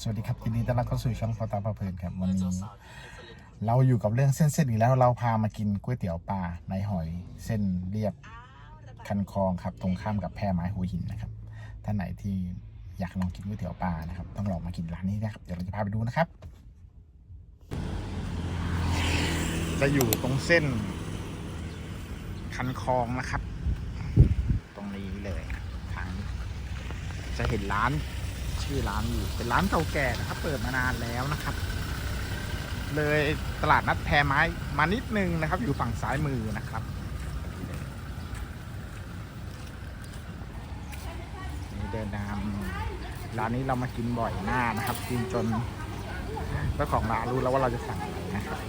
สวัสดีครับยินดีต้อนรับเข้าสู่ช่องพอตาพาเพลินครับวันนี้เราอยู่กับเรื่องเส้นๆอีกแล้ว เราพามากินก๋วยเตี๋ยวปลาในหอยเส้นเรียบคันคลองครับ ตรงข้ามกับแพไม้หัวหินนะครับท่านไหนที่อยากลองกินก๋วยเตี๋ยวปลานะครับ ต้องลองมากินร้านนี้นะครับเดี๋ยวเราจะพาไปดูนะครับ จะอยู่ตรงเส้น คันคลองนะครับ ตรงนี้เลยทางนี้จะเห็นร้าน ชื่อร้านอยู่เป็นร้านเก่าแก่นะครับเปิดมานานแล้วนะครับ เลยตลาดนัดแพไม้มานิดนึงนะครับ อยู่ฝั่งซ้ายมือนะครับนี่เดินตามร้านนี้เรามากินบ่อยมากนะครับกินจนเจ้าของร้านรู้แล้วว่าเราจะสั่งอะไรนะครับ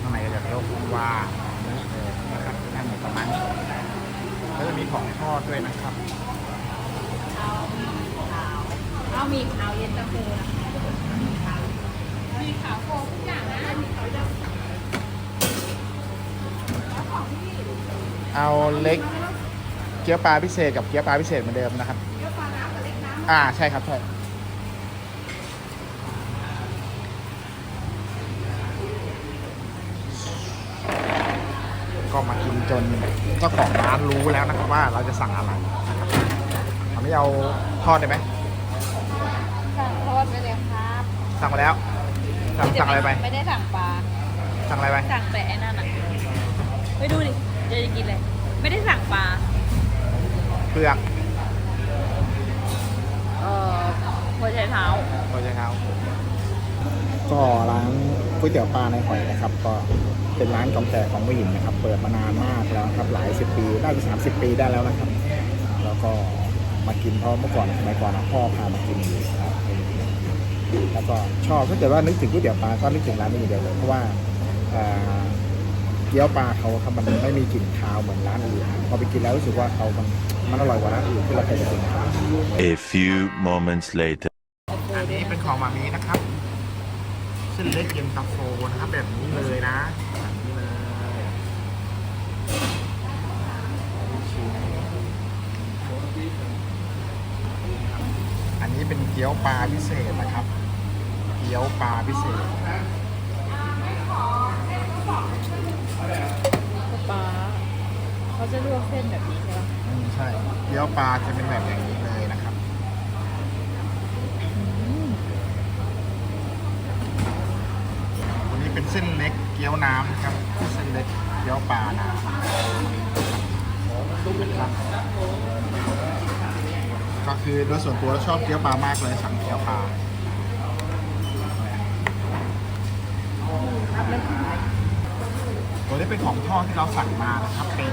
ข้างในก็จะโลกว่างนี่เลยนะครับนั่นประมาณนี้ ของทอดด้วยนะครับเอามีขาวเย็นตาโฟนะมีขาวโฟทุกอย่างนะมีขาวเย็นเอาเล็กเกี๊ยวปลาพิเศษกับเกี๊ยวปลาพิเศษเหมือนเดิมนะครับเยอะปลาน้ำกับเล็กน้ำอ่าใช่ครับใช่ ก็มากินจนเจ้าของร้านรู้แล้วนะครับว่าเราจะสั่งอะไรนะครับตอนนี้เอาทอดได้ไหมสั่งทอดไปเลยครับสั่งมาแล้ว สั่งสั่งอะไรไป ไม่ได้สั่งปลา สั่งอะไรไป สั่งแต่ไอ้นั่นอะไปดูดิจะจะกินอะไรไม่ได้สั่งปลา เปลือกเอ่อหัวใจเท้าโอเคครับก็ร้านก๋วยเตี๋ยวปลาในหอยนะครับ ก็ เป็นร้านเก่าแก่ของหัวหินนะครับ เปิดมานานมากแล้วครับหลายสิบปีน่าจะสามสิบปีได้แล้วนะครับ แล้วก็มากินเพราะเมื่อก่อนสมัยก่อนอะพ่อพามากินอยู่ครับแล้วก็ชอบถ้าเกิดว่านึกถึงก๋วยเตี๋ยวปลาก็นึกถึงร้านนี้อย่างเดียวเลยเพราะว่าเอ่อเกี๊ยวปลาเขาครับมันไม่มีกลิ่นคาวเหมือนร้านอื่นพอไปกินแล้วรู้สึกว่าเขามันมันอร่อยกว่าร้านอื่นที่เราเคยไปกินครับ A few moments later. อันนี้เป็นของมามีนะครับเส้นเล็กเย็นตาโฟนะครับแบบนี้เลยนะแบบนี้เลยอันนี้เป็นเกี๊ยวปลาพิเศษนะครับ เกี๊ยวปลาพิเศษปลาเขาจะลวกเส้นแบบนี้ใช่ปะอืมใช่ เกี๊ยวปลาจะเป็นแบบอย่างนี้เลยนะครับ วันนี้เป็นเส้นเล็กเกี๊ยวน้ำนะครับ เส้นเล็กเกี๊ยวปลาน้ำนะครับ ก็คือโดยส่วนตัวชอบเกี๊ยวปลามากเลยสั่งเกี๊ยวปลาตัวนี้เป็นของทอดที่เราสั่งมานะครับ เป็น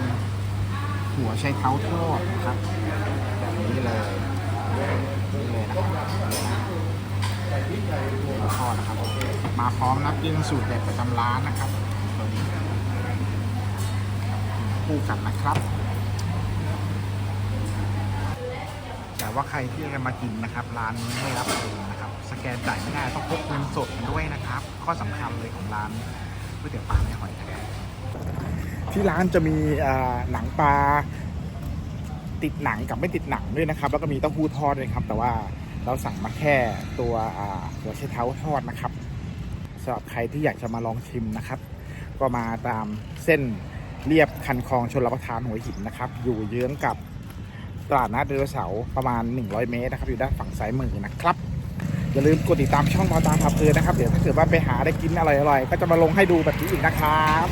หัวไชเท้าทอดนะครับแบบนี้เลยนี่เลยนะครับหมูทอดนะครับมาพร้อมน้ำจิ้มสูตรเด็ดประจำร้านนะครับตัวนี้คู่กันนะครับ แต่ ว่าใครที่จะมากินนะครับร้านนี้ไม่รับเองนะครับ สแกนจ่ายไม่ได้ต้องพกเงินสดมาด้วยนะครับ ข้อสำคัญเลยของร้านก๋วยเตี๋ยวปลาในหอยแครงที่ร้านจะมีหนังปลาติดหนังกับไม่ติดหนังด้วยนะครับ แล้วก็มีเต้าหู้ทอดด้วยครับ แต่ว่าเราสั่งมาแค่ตัวหัวไชเท้าทอดนะครับสำหรับใครที่อยากจะมาลองชิมนะครับ ก็มาตามเส้นเรียบคันคลองชนรับประทานหัวหินนะครับ อยู่เยื้องกับ ตลาดนัดเดลเสาร์ประมาณ 100 เมตรนะครับ อยู่ด้านฝั่งซ้ายมือนะครับ อย่าลืมกดติดตามช่องพอตามพับเพลินนะครับ เดี๋ยวถ้าเกิดว่าไปหาได้กินอร่อยๆ ก็จะมาลงให้ดูแบบนี้อีกนะครับ